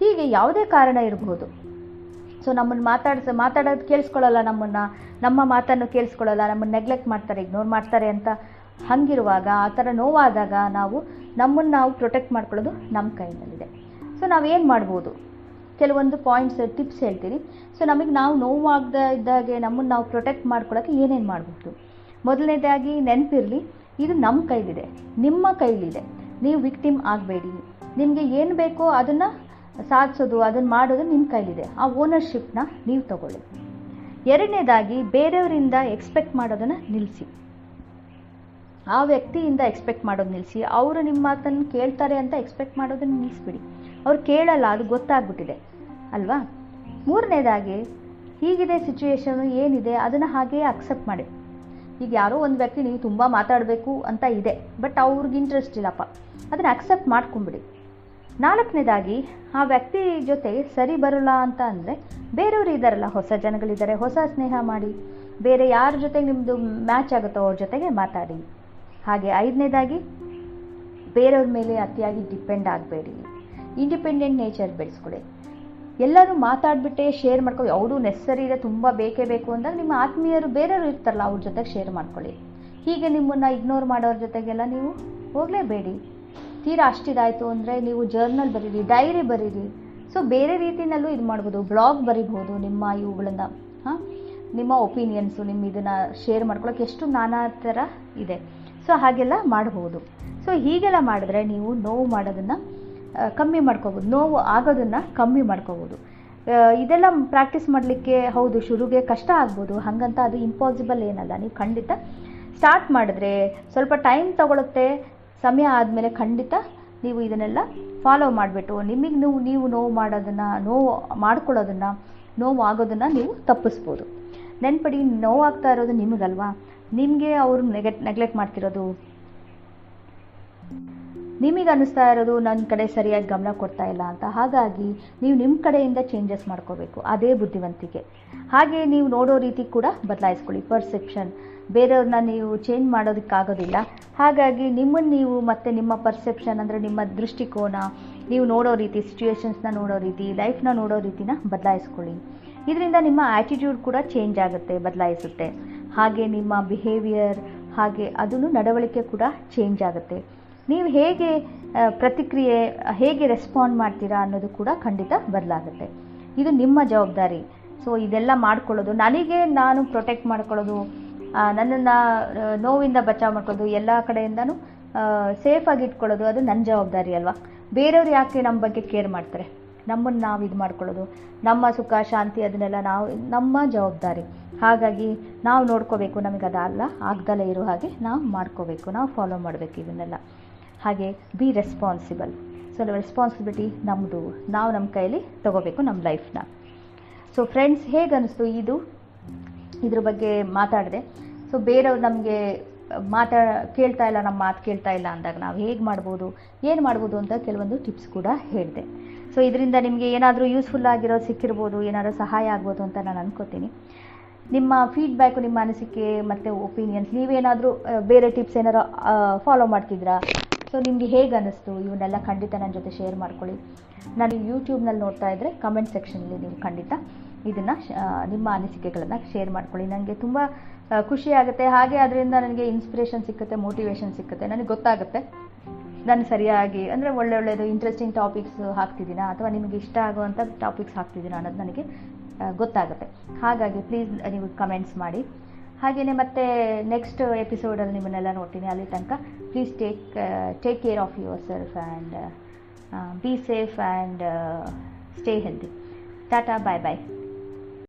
ಹೀಗೆ ಯಾವುದೇ ಕಾರಣ ಇರಬಹುದು. ಸೊ ನಮ್ಮನ್ನು ಮಾತಾಡ್ಸ, ಮಾತಾಡೋದು ಕೇಳಿಸ್ಕೊಳ್ಳಲ್ಲ ನಮ್ಮನ್ನು. ನಮ್ಮ ಮಾತನ್ನು ಕೇಳಿಸ್ಕೊಳ್ಳಲ್ಲ, ನಮ್ಮನ್ನು ನೆಗ್ಲೆಕ್ಟ್ ಮಾಡ್ತಾರೆ ಇಗ್ನೋರ್ ಮಾಡ್ತಾರೆ ಅಂತ ಹಂಗಿರುವಾಗ, ಆ ಥರ ನೋವಾದಾಗ ನಾವು ನಮ್ಮನ್ನು ನಾವು ಪ್ರೊಟೆಕ್ಟ್ ಮಾಡ್ಕೊಳ್ಳೋದು ನಮ್ಮ ಕೈನಲ್ಲಿದೆ ಸೊ ನಾವೇನು ಮಾಡ್ಬೋದು? ಕೆಲವೊಂದು ಪಾಯಿಂಟ್ಸ್ ಟಿಪ್ಸ್ ಹೇಳ್ತೀನಿ. ಸೊ ನಮಗೆ ನಾವು ನೋವಾಗದ ಇದ್ದಾಗೆ ನಮ್ಮನ್ನು ನಾವು ಪ್ರೊಟೆಕ್ಟ್ ಮಾಡ್ಕೊಳ್ಳೋಕ್ಕೆ ಏನೇನು ಮಾಡ್ಬೋದು? ಮೊದಲನೇದಾಗಿ ನೆನಪಿರಲಿ, ಇದು ನಮ್ಮ ಕೈಲಿದೆ, ನಿಮ್ಮ ಕೈಲಿದೆ. ನೀವು ವಿಕ್ಟಿಮ್ ಆಗಬೇಡಿ. ನಿಮಗೆ ಏನು ಬೇಕೋ ಅದನ್ನು ಸಾಧಿಸೋದು, ಅದನ್ನು ಮಾಡೋದು ನಿಮ್ಮ ಕೈಲಿದೆ. ಆ ಓನರ್ಶಿಪ್ನ ನೀವು ತಗೊಳ್ಳಿ. ಎರಡನೇದಾಗಿ, ಬೇರೆಯವರಿಂದ ಎಕ್ಸ್ಪೆಕ್ಟ್ ಮಾಡೋದನ್ನು ನಿಲ್ಲಿಸಿ ಆ ವ್ಯಕ್ತಿಯಿಂದ ಎಕ್ಸ್ಪೆಕ್ಟ್ ಮಾಡೋದು ನಿಲ್ಲಿಸಿ ಅವರು ನಿಮ್ಮ ಮಾತನ್ನು ಕೇಳ್ತಾರೆ ಅಂತ ಎಕ್ಸ್ಪೆಕ್ಟ್ ಮಾಡೋದನ್ನು ನಿಲ್ಲಿಸ್ಬಿಡಿ ಅವ್ರು ಕೇಳಲ್ಲ, ಅದು ಗೊತ್ತಾಗ್ಬಿಟ್ಟಿದೆ. ಅಲ್ವಾ? ಮೂರನೇದಾಗಿ, ಹೀಗಿದೆ ಸಿಚುವೇಶನು ಏನಿದೆ, ಅದನ್ನು ಹಾಗೆಯೇ ಅಕ್ಸೆಪ್ಟ್ ಮಾಡಿ. ಈಗ ಯಾರೋ ಒಂದು ವ್ಯಕ್ತಿ, ನೀವು ತುಂಬ ಮಾತಾಡಬೇಕು ಅಂತ ಇದೆ. ಬಟ್ ಅವ್ರಿಗೆ ಇಂಟ್ರೆಸ್ಟ್ ಇಲ್ಲಪ್ಪ. ಅದನ್ನು ಅಕ್ಸೆಪ್ಟ್ ಮಾಡ್ಕೊಂಬಿಡಿ ನಾಲ್ಕನೇದಾಗಿ, ಆ ವ್ಯಕ್ತಿ ಜೊತೆ ಸರಿ ಬರೋಲ್ಲ ಅಂತ ಅಂದರೆ ಬೇರೆಯವರು ಇದ್ದಾರಲ್ಲ ಹೊಸ ಜನಗಳಿದ್ದಾರೆ ಹೊಸ ಸ್ನೇಹ ಮಾಡಿ. ಬೇರೆ ಯಾರ ಜೊತೆಗೆ ನಿಮ್ಮದು ಮ್ಯಾಚ್ ಆಗುತ್ತೋ ಅವ್ರ ಜೊತೆಗೆ ಮಾತಾಡಿ. ಹಾಗೆ ಐದನೇದಾಗಿ, ಬೇರೆಯವ್ರ ಮೇಲೆ ಅತಿಯಾಗಿ ಡಿಪೆಂಡ್ ಆಗಬೇಡಿ. ಇಂಡಿಪೆಂಡೆಂಟ್ ನೇಚರ್ ಬೆಳೆಸ್ಕೊಳ್ಳಿ ಎಲ್ಲರೂ ಮಾತಾಡಿಬಿಟ್ಟೇ ಶೇರ್ ಮಾಡ್ಕೊಳ್ಳಿ ಅವರು ನೆಸ್ಸರಿ ಇದೆ, ತುಂಬ ಬೇಕೇ ಬೇಕು ಅಂದಾಗ ನಿಮ್ಮ ಆತ್ಮೀಯರು ಬೇರೆಯವರು ಇರ್ತಾರಲ್ಲ, ಅವ್ರ ಜೊತೆಗೆ ಶೇರ್ ಮಾಡ್ಕೊಳ್ಳಿ. ಹೀಗೆ ನಿಮ್ಮನ್ನು ಇಗ್ನೋರ್ ಮಾಡೋರ ಜೊತೆಗೆಲ್ಲ ನೀವು ಹೋಗಲೇಬೇಡಿ. ತೀರಾ ಅಷ್ಟಿದಾಯಿತು ಅಂದರೆ ನೀವು ಜರ್ನಲ್ ಬರೀರಿ ಡೈರಿ ಬರೀರಿ. ಸೊ ಬೇರೆ ರೀತಿಯಲ್ಲೂ ಇದು ಮಾಡ್ಬೋದು. ಬ್ಲಾಗ್ ಬರಿಬೋದು ನಿಮ್ಮ ಇವುಗಳನ್ನು ಹಾಂ? ನಿಮ್ಮ ಒಪಿನಿಯನ್ಸು ನಿಮ್ಮ ಇದನ್ನು ಶೇರ್ ಮಾಡ್ಕೊಳ್ಳೋಕೆ ಎಷ್ಟು ನಾನಾ ಥರ ಇದೆ. ಸೊ ಹಾಗೆಲ್ಲ ಮಾಡ್ಬೋದು. ಸೊ ಹೀಗೆಲ್ಲ ಮಾಡಿದ್ರೆ ನೀವು ನೋವು ಮಾಡೋದನ್ನು ಕಮ್ಮಿ ಮಾಡ್ಕೋಬೋದು. ನೋವು ಆಗೋದನ್ನು ಕಮ್ಮಿ ಮಾಡ್ಕೋಬೋದು. ಇದೆಲ್ಲ ಪ್ರಾಕ್ಟೀಸ್ ಮಾಡಲಿಕ್ಕೆ ಹೌದು, ಶುರುಗೆ ಕಷ್ಟ ಆಗ್ಬೋದು. ಹಾಗಂತ ಅದು ಇಂಪಾಸಿಬಲ್ ಏನಲ್ಲ. ನೀವು ಖಂಡಿತ ಸ್ಟಾರ್ಟ್ ಮಾಡಿದ್ರೆ ಸ್ವಲ್ಪ ಟೈಮ್ ತಗೊಳುತ್ತೆ. ಸಮಯ ಆದಮೇಲೆ ಖಂಡಿತ ನೀವು ಇದನ್ನೆಲ್ಲ ಫಾಲೋ ಮಾಡಿಬಿಟ್ಟು, ನಿಮಗೆ ನೀವು ನೀವು ನೋವು ಮಾಡೋದನ್ನು, ನೋವು ಮಾಡ್ಕೊಳ್ಳೋದನ್ನು, ನೋವು ಆಗೋದನ್ನು ನೀವು ತಪ್ಪಿಸ್ಬೋದು. ನೆನ್ಪಡಿ, ನೋವಾಗ್ತಾ ಇರೋದು ನಿಮಗಲ್ವಾ? ನಿಮಗೆ ಅವರು ನೆಗೆಟ್ ನೆಗ್ಲೆಕ್ಟ್ ಮಾಡ್ತಿರೋದು. ನಿಮಗೆ ಅನ್ನಿಸ್ತಾ ಇರೋದು ನನ್ನ ಕಡೆ ಸರಿಯಾಗಿ ಗಮನ ಕೊಡ್ತಾ ಇಲ್ಲ ಅಂತ. ಹಾಗಾಗಿ ನೀವು ನಿಮ್ಮ ಕಡೆಯಿಂದ ಚೇಂಜಸ್ ಮಾಡ್ಕೋಬೇಕು, ಅದೇ ಬುದ್ಧಿವಂತಿಕೆ. ಹಾಗೆ ನೀವು ನೋಡೋ ರೀತಿ ಕೂಡ ಬದಲಾಯಿಸ್ಕೊಳ್ಳಿ. ಪರ್ಸೆಪ್ಷನ್ ಬೇರೆಯವ್ರನ್ನ ನೀವು ಚೇಂಜ್ ಮಾಡೋದಕ್ಕಾಗೋದಿಲ್ಲ. ಹಾಗಾಗಿ ನಿಮ್ಮನ್ನು ನೀವು ಮತ್ತು ನಿಮ್ಮ ಪರ್ಸೆಪ್ಷನ್ ಅಂದರೆ ನಿಮ್ಮ ದೃಷ್ಟಿಕೋನ, ನೀವು ನೋಡೋ ರೀತಿ ಸಿಚುವೇಶನ್ಸ್ನ ನೋಡೋ ರೀತಿ ಲೈಫ್ನ ನೋಡೋ ರೀತಿನ ಬದಲಾಯಿಸ್ಕೊಳ್ಳಿ. ಇದರಿಂದ ನಿಮ್ಮ ಆ್ಯಟಿಟ್ಯೂಡ್ ಕೂಡ ಚೇಂಜ್ ಆಗುತ್ತೆ, ಬದಲಾಯಿಸುತ್ತೆ. ಹಾಗೆ ನಿಮ್ಮ ಬಿಹೇವಿಯರ್ ಹಾಗೆ ಅದನ್ನು ನಡವಳಿಕೆ ಕೂಡ ಚೇಂಜ್ ಆಗುತ್ತೆ. ನೀವು ಹೇಗೆ ಪ್ರತಿಕ್ರಿಯೆ, ಹೇಗೆ ರೆಸ್ಪಾಂಡ್ ಮಾಡ್ತೀರಾ ಅನ್ನೋದು ಕೂಡ ಖಂಡಿತ ಬದಲಾಗುತ್ತೆ. ಇದು ನಿಮ್ಮ ಜವಾಬ್ದಾರಿ. ಸೊ ಇದೆಲ್ಲ ಮಾಡ್ಕೊಳ್ಳೋದು, ನನಗೆ ನಾನು ಪ್ರೊಟೆಕ್ಟ್ ಮಾಡ್ಕೊಳ್ಳೋದು ನನ್ನನ್ನು ನೋವಿಂದ ಬಚಾವ್ ಮಾಡ್ಕೊಳ್ಳೋದು, ಎಲ್ಲ ಕಡೆಯಿಂದನೂ ಸೇಫಾಗಿ ಇಟ್ಕೊಳ್ಳೋದು, ಅದು ನನ್ನ ಜವಾಬ್ದಾರಿ ಅಲ್ವಾ? ಬೇರೆಯವ್ರು ಯಾಕೆ ನಮ್ಮ ಬಗ್ಗೆ ಕೇರ್ ಮಾಡ್ತಾರೆ? ನಮ್ಮನ್ನು ನಾವು ಇದು ಮಾಡ್ಕೊಳ್ಳೋದು, ನಮ್ಮ ಸುಖ, ಶಾಂತಿ, ಅದನ್ನೆಲ್ಲ ನಾವು, ನಮ್ಮ ಜವಾಬ್ದಾರಿ. ಹಾಗಾಗಿ ನಾವು ನೋಡ್ಕೋಬೇಕು ನಮಗೆ ಅದಲ್ಲ ಆಗ್ದಲೇ ಇರೋ ಹಾಗೆ ನಾವು ಮಾಡ್ಕೋಬೇಕು, ನಾವು ಫಾಲೋ ಮಾಡಬೇಕು ಇದನ್ನೆಲ್ಲ. ಹಾಗೆ ಬಿ ರೆಸ್ಪಾನ್ಸಿಬಲ್ ಸೊ ರೆಸ್ಪಾನ್ಸಿಬಿಲಿಟಿ ನಮ್ಮದು ನಾವು ನಮ್ಮ ಕೈಯಲ್ಲಿ ತಗೋಬೇಕು ನಮ್ಮ ಲೈಫ್ನ ಸೊ ಫ್ರೆಂಡ್ಸ್ ಹೇಗೆ ಅನ್ನಿಸ್ತು ಇದು? ಇದ್ರ ಬಗ್ಗೆ ಮಾತಾಡಿದೆ. ಸೊ ಬೇರೆಯವ್ರು ನಮಗೆ ಮಾತಾ, ಕೇಳ್ತಾ ಇಲ್ಲ ನಮ್ಮ ಮಾತು ಕೇಳ್ತಾ ಇಲ್ಲ ಅಂದಾಗ ನಾವು ಹೇಗೆ ಮಾಡ್ಬೋದು, ಏನು ಮಾಡ್ಬೋದು ಅಂತ ಕೆಲವೊಂದು ಟಿಪ್ಸ್ ಕೂಡ ಹೇಳಿದೆ. ಸೊ ಇದರಿಂದ ನಿಮಗೆ ಏನಾದರೂ ಯೂಸ್ಫುಲ್ ಆಗಿರೋದು ಸಿಕ್ಕಿರ್ಬೋದು, ಏನಾದರೂ ಸಹಾಯ ಆಗ್ಬೋದು ಅಂತ ನಾನು ಅನ್ಕೋತೀನಿ. ನಿಮ್ಮ ಫೀಡ್ಬ್ಯಾಕು ನಿಮ್ಮ ಅನಿಸಿಕೆ ಮತ್ತು ಒಪಿನಿಯನ್ಸ್ ನೀವೇನಾದರೂ ಬೇರೆ ಟಿಪ್ಸ್ ಏನಾರು ಫಾಲೋ ಮಾಡ್ತಿದ್ರಾ? ಸೊ ನಿಮಗೆ ಹೇಗೆ ಅನ್ನಿಸ್ತು ಇವನ್ನೆಲ್ಲ ಖಂಡಿತ ನನ್ನ ಜೊತೆ ಶೇರ್ ಮಾಡ್ಕೊಳ್ಳಿ. ನಾನು ಯೂಟ್ಯೂಬ್ನಲ್ಲಿ ನೋಡ್ತಾ ಇದ್ದರೆ ಕಮೆಂಟ್ ಸೆಕ್ಷನಲ್ಲಿ ನೀವು ಖಂಡಿತ ಇದನ್ನು ನಿಮ್ಮ ಅನಿಸಿಕೆಗಳನ್ನು ಶೇರ್ ಮಾಡ್ಕೊಳ್ಳಿ. ನನಗೆ ತುಂಬ ಖುಷಿಯಾಗುತ್ತೆ ಹಾಗೆ ಅದರಿಂದ ನನಗೆ ಇನ್ಸ್ಪಿರೇಷನ್ ಸಿಕ್ಕುತ್ತೆ ಮೋಟಿವೇಶನ್ ಸಿಕ್ಕುತ್ತೆ. ನನಗೆ ಗೊತ್ತಾಗುತ್ತೆ ನಾನು ಸರಿಯಾಗಿ, ಅಂದರೆ ಒಳ್ಳೆ ಒಳ್ಳೆಯದು ಇಂಟ್ರೆಸ್ಟಿಂಗ್ ಟಾಪಿಕ್ಸ್ ಹಾಕ್ತಿದ್ದೀನಾ? ಅಥವಾ ನಿಮಗೆ ಇಷ್ಟ ಆಗುವಂಥ ಟಾಪಿಕ್ಸ್ ಹಾಕ್ತಿದ್ದೀನಾ ಅನ್ನೋದು ನನಗೆ ಗೊತ್ತಾಗುತ್ತೆ. ಹಾಗಾಗಿ ಪ್ಲೀಸ್ ನೀವು ಕಮೆಂಟ್ಸ್ ಮಾಡಿ. ಹಾಗೆಯೇ ಮತ್ತೆ ನೆಕ್ಸ್ಟ್ ಎಪಿಸೋಡಲ್ಲಿ ನಿಮ್ಮನ್ನೆಲ್ಲ ನೋಡ್ತೀನಿ. ಅಲ್ಲಿ ತನಕ please take uh, take care of yourself and uh, uh, be safe and stay healthy. Tata bye bye